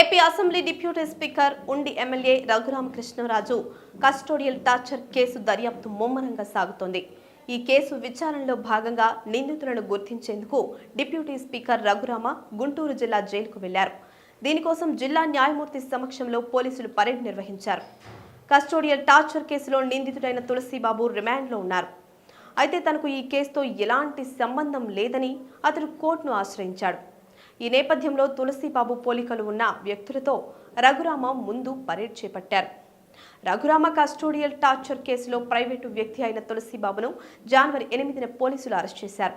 AP assembly deputy speaker ఉండి MLA Raghuramakrishnaraju custodial torture case దర్యాప్తు ముమ్మరంగా సాగుతోంది. ఈ కేసు విచారణలో భాగంగా నిందితులను గుర్తించేందుకు డిప్యూటీ స్పీకర్ రఘురామ గుంటూరు జిల్లా జైలుకు వెళ్ళారు. దీనికోసం జిల్లా న్యాయమూర్తి సమక్షంలో పోలీసులు పరేడ్ నిర్వహించారు. కస్టోడియల్ టార్చర్ కేసులో నిందితుడైన తులసిబాబు రిమాండ్లో ఉన్నారు. అయితే తనకు ఈ కేసుతో ఎలాంటి సంబంధం లేదని అతడు కోర్టును ఆశ్రయించాడు. ఈ నేపథ్యంలో తులసిబాబు పోలికలు ఉన్న వ్యక్తులతో రఘురామ ముందు పరేడ్ చేపట్టారు. రఘురామ కస్టోడియల్ టార్చర్ కేసులో ప్రైవేటు వ్యక్తి అయిన తులసిబాబును జనవరి ఎనిమిదిన పోలీసులు అరెస్ట్ చేశారు.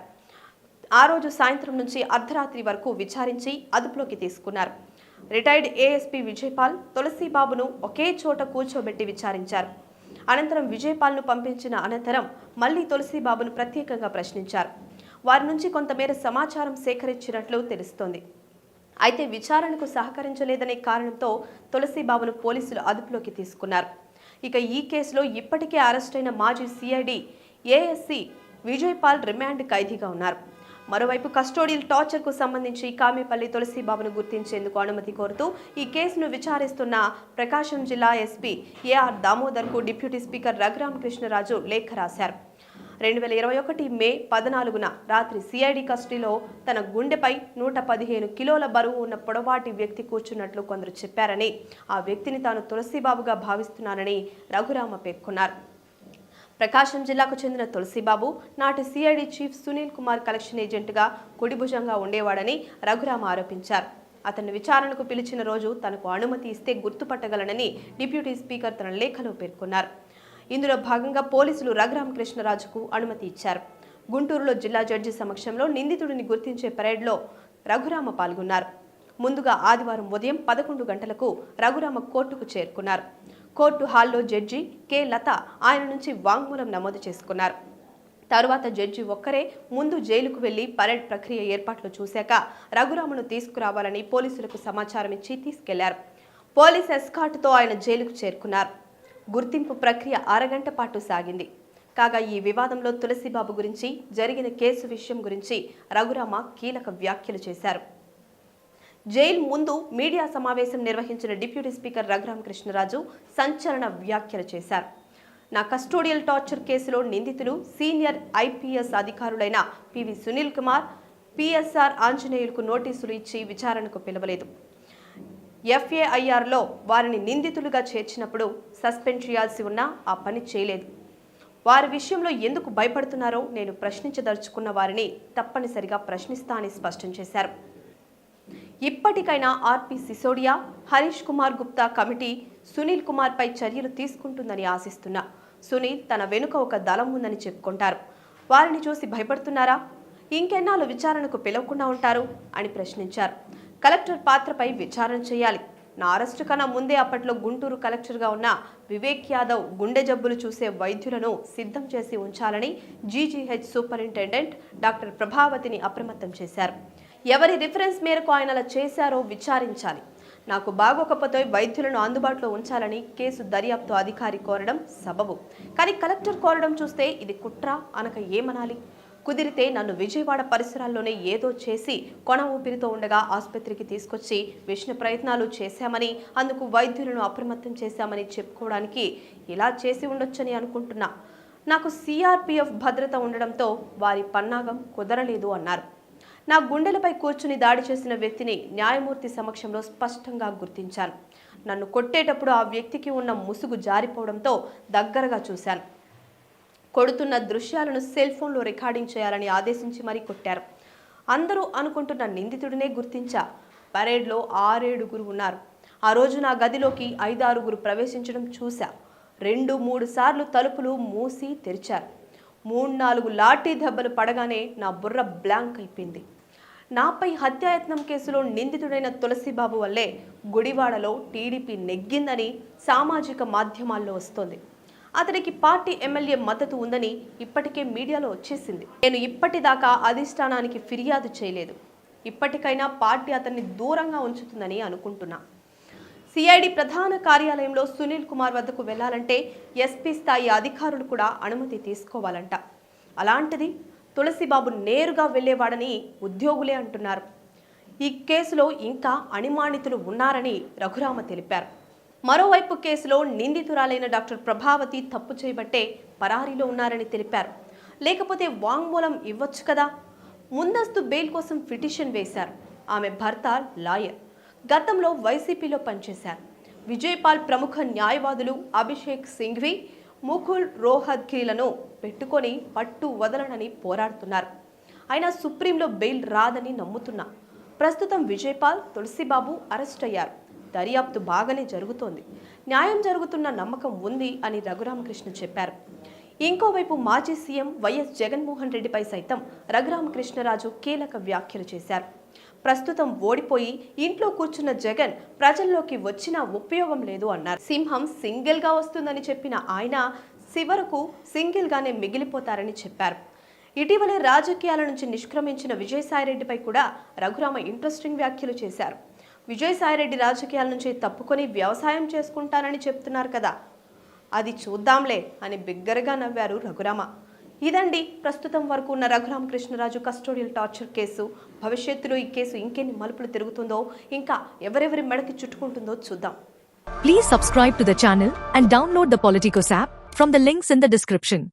ఆ రోజు సాయంత్రం నుంచి అర్ధరాత్రి వరకు విచారించి అదుపులోకి తీసుకున్నారు. రిటైర్డ్ ఏఎస్పీ విజయపాల్ తులసిబాబును ఒకే చోట కూర్చోబెట్టి విచారించారు. అనంతరం విజయపాల్ను పంపించిన అనంతరం మళ్ళీ తులసిబాబును ప్రత్యేకంగా ప్రశ్నించారు. వారి నుంచి కొంతమేర సమాచారం సేకరించినట్లు తెలుస్తోంది. అయితే విచారణకు సహకరించలేదనే కారణంతో తులసిబాబును పోలీసులు అదుపులోకి తీసుకున్నారు. ఇక ఈ కేసులో ఇప్పటికే అరెస్టైన మాజీ సిఐడి ఏఎస్సి విజయపాల్ రిమాండ్ ఖైదీగా ఉన్నారు. మరోవైపు కస్టోడియల్ టార్చర్కు సంబంధించి కామేపల్లి తులసిబాబును గుర్తించేందుకు అనుమతి కోరుతూ ఈ కేసును విచారిస్తున్న ప్రకాశం జిల్లా ఎస్పీ ఏఆర్ దామోదర్కు డిప్యూటీ స్పీకర్ రఘురామకృష్ణరాజు లేఖ రాశారు. రెండు వేల ఇరవై ఒకటి మే పద్నాలుగున రాత్రి సిఐడి కస్టడీలో తన గుండెపై నూట పదిహేను కిలోల బరువు ఉన్న పొడవాటి వ్యక్తి కూర్చున్నట్లు కొందరు చెప్పారని ఆ వ్యక్తిని తాను తులసిబాబుగా భావిస్తున్నానని రఘురామ పేర్కొన్నారు. ప్రకాశం జిల్లాకు చెందిన తులసిబాబు నాటి CID chief Sunil Kumar collection ఏజెంట్గా కుడిభుజంగా ఉండేవాడని రఘురామ ఆరోపించారు. అతన్ని విచారణకు పిలిచిన రోజు తనకు అనుమతి ఇస్తే గుర్తుపట్టగలనని డిప్యూటీ స్పీకర్ తన లేఖలో పేర్కొన్నారు. ఇందులో భాగంగా పోలీసులు రఘురామకృష్ణరాజుకు అనుమతి ఇచ్చారు. గుంటూరులో జిల్లా జడ్జి సమక్షంలో నిందితుడిని గుర్తించే పరేడ్లో రఘురామ పాల్గొన్నారు. ముందుగా ఆదివారం ఉదయం పదకొండు గంటలకు రఘురామ కోర్టుకు చేరుకున్నారు. కోర్టు హాల్లో జడ్జి కె. లత ఆయన నుంచి వాంగ్మూలం నమోదు చేసుకున్నారు. తరువాత జడ్జి ఒక్కరే ముందు జైలుకు వెళ్ళి పరేడ్ ప్రక్రియ ఏర్పాట్లు చూశాక రఘురామను తీసుకురావాలని పోలీసులకు సమాచారం ఇచ్చి తీసుకెళ్ళారు. పోలీస్ ఎస్కాట్తో ఆయన జైలుకు చేరుకున్నారు. గుర్తింపు ప్రక్రియ అరగంట పాటు సాగింది. కాగా ఈ వివాదంలో తులసిబాబు గురించి జరిగిన కేసు విషయం గురించి రఘురామ కీలక వ్యాఖ్యలు చేశారు. జైలు ముందు మీడియా సమావేశం నిర్వహించిన డిప్యూటీ స్పీకర్ రఘురామకృష్ణరాజు సంచలన వ్యాఖ్యలు చేశారు. నా కస్టోడియల్ టార్చర్ కేసులో నిందితులు సీనియర్ ఐపీఎస్ అధికారులైన పివి సునీల్ కుమార్ పిఎస్ఆర్ ఆంజనేయులకు నోటీసులు ఇచ్చి విచారణకు పిలవలేదు. ఎఫ్ఏఐఆర్లో వారిని నిందితులుగా చేర్చినప్పుడు సస్పెండ్ చేయాల్సి ఉన్నా ఆ పని చేయలేదు. వారి విషయంలో ఎందుకు భయపడుతున్నారో నేను ప్రశ్నించదలుచుకున్న వారిని తప్పనిసరిగా ప్రశ్నిస్తా అని స్పష్టం చేశారు. ఇప్పటికైనా ఆర్పి సిసోడియా హరీష్ కుమార్ గుప్తా కమిటీ సునీల్ కుమార్పై చర్యలు తీసుకుంటుందని ఆశిస్తున్నా. సునీల్ తన వెనుక ఒక దళం ఉందని చెప్పుకుంటారు. వారిని చూసి భయపడుతున్నారా? ఇంకెన్నాళ్ళు విచారణకు పిలవకుండా ఉంటారు అని ప్రశ్నించారు. కలెక్టర్ పాత్రపై విచారణ చేయాలి. నా అరెస్టు కన్నా ముందే అప్పట్లో గుంటూరు కలెక్టర్గా ఉన్న వివేక్ యాదవ్ గుండె జబ్బులు చూసే వైద్యులను సిద్ధం చేసి ఉంచాలని జీజీహెచ్ సూపరింటెండెంట్ డాక్టర్ ప్రభావతిని అప్రమత్తం చేశారు. ఎవరి రిఫరెన్స్ మేరకు ఆయన అలా చేశారో విచారించాలి. నాకు బాగోకపోతే వైద్యులను అందుబాటులో ఉంచాలని కేసు దర్యాప్తు అధికారి కోరడం సబబు. కానీ కలెక్టర్ కోరడం చూస్తే ఇది కుట్ర అనక ఏమనాలి? కుదిరితే నన్ను విజయవాడ పరిసరాల్లోనే ఏదో చేసి కొన ఊపిరితో ఉండగా ఆసుపత్రికి తీసుకొచ్చి విష్ణు ప్రయత్నాలు చేశామని అందుకు వైద్యులను అప్రమత్తం చేశామని చెప్పుకోవడానికి ఇలా చేసి ఉండొచ్చని అనుకుంటున్నా. నాకు సిఆర్పిఎఫ్ భద్రత ఉండడంతో వారి పన్నాగం కుదరలేదు అన్నారు. నా గుండెలపై కూర్చుని దాడి చేసిన వ్యక్తిని న్యాయమూర్తి సమక్షంలో స్పష్టంగా గుర్తించాను నన్ను కొట్టేటప్పుడు ఆ వ్యక్తికి ఉన్న ముసుగు జారిపోవడంతో దగ్గరగా చూశాను. కొడుతున్న దృశ్యాలను సెల్ ఫోన్లో రికార్డింగ్ చేయాలని ఆదేశించి మరీ కొట్టారు. అందరూ అనుకుంటున్న నిందితుడినే గుర్తించా. పరేడ్లో ఆరేడుగురు ఉన్నారు. ఆ రోజు నా గదిలోకి ఐదారుగురు ప్రవేశించడం చూశా. రెండు మూడు సార్లు తలుపులు మూసి తెరిచారు. మూడు నాలుగు లాఠీ దెబ్బలు పడగానే నా బుర్ర బ్లాంక్ అయిపోయింది. నాపై హత్యాయత్నం కేసులో నిందితుడైన తులసిబాబు వల్లే గుడివాడలో టీడీపీ నెగ్గిందని సామాజిక మాధ్యమాల్లో వస్తోంది. అతనికి పార్టీ ఎమ్మెల్యే మద్దతు ఉందని ఇప్పటికే మీడియాలో వచ్చేసింది. నేను ఇప్పటిదాకా అధిష్టానానికి ఫిర్యాదు చేయలేదు. ఇప్పటికైనా పార్టీ అతన్ని దూరంగా ఉంచుతుందని అనుకుంటున్నా. సిఐడి ప్రధాన కార్యాలయంలో సునీల్ కుమార్ వద్దకు వెళ్ళాలంటే ఎస్పీ స్థాయి అధికారులు కూడా అనుమతి తీసుకోవాలంట. అలాంటిది తులసిబాబు నేరుగా వెళ్ళేవాడని ఉద్యోగులే అంటున్నారు. ఈ కేసులో ఇంకా అణిమాణితులు ఉన్నారని రఘురామ తెలిపారు. మరోవైపు కేసులో నిందితురాలైన డాక్టర్ ప్రభావతి తప్పు చేయబట్టే పరారీలో ఉన్నారని తెలిపారు. లేకపోతే వాంగ్మూలం ఇవ్వచ్చు కదా? ముందస్తు బెయిల్ కోసం పిటిషన్ వేశారు. ఆమె భర్త లాయర్. గతంలో వైసీపీలో పనిచేశారు. విజయపాల్ ప్రముఖ న్యాయవాదులు అభిషేక్ సింఘ్వి ముకుల్ రోహద్గిలను పెట్టుకొని పట్టు వదలనని పోరాడుతున్నారు. అయినా సుప్రీంలో బెయిల్ రాదని నమ్ముతున్నా. ప్రస్తుతం విజయపాల్ తులసిబాబు అరెస్ట్ అయ్యారు. దర్యాప్తు బాగానే జరుగుతోంది. న్యాయం జరుగుతున్న నమ్మకం ఉంది అని రఘురామకృష్ణ చెప్పారు. ఇంకోవైపు మాజీ సీఎం వైఎస్ జగన్మోహన్ రెడ్డిపై సైతం రఘురామకృష్ణరాజు కీలక వ్యాఖ్యలు చేశారు. ప్రస్తుతం ఓడిపోయి ఇంట్లో కూర్చున్న జగన్ ప్రజల్లోకి వచ్చినా ఉపయోగం లేదు అన్నారు. సింహం సింగిల్గా వస్తుందని చెప్పిన ఆయన చివరకు సింగిల్ గానే మిగిలిపోతారని చెప్పారు. ఇటీవలే రాజకీయాల నుంచి నిష్క్రమించిన విజయసాయిరెడ్డిపై కూడా రఘురామ ఇంట్రెస్టింగ్ వ్యాఖ్యలు చేశారు. విజయసాయిరెడ్డి రాజకీయాల నుంచి తప్పుకొని వ్యవసాయం చేసుకుంటానని చెప్తున్నారు కదా. అది చూద్దాంలే అని బిగ్గరగా నవ్వారు రఘురామ. ఇదండి ప్రస్తుతం వరకు ఉన్న Raghurama Krishnaraju custodial torture case. భవిష్యత్తులో ఈ కేసు ఇంకెన్ని మలుపులు తిరుగుతుందో ఇంకా ఎవరెవరి మెడకి చుట్టుకుంటుందో చూద్దాం. Please subscribe to the channel and download the Politicos app from the links in the description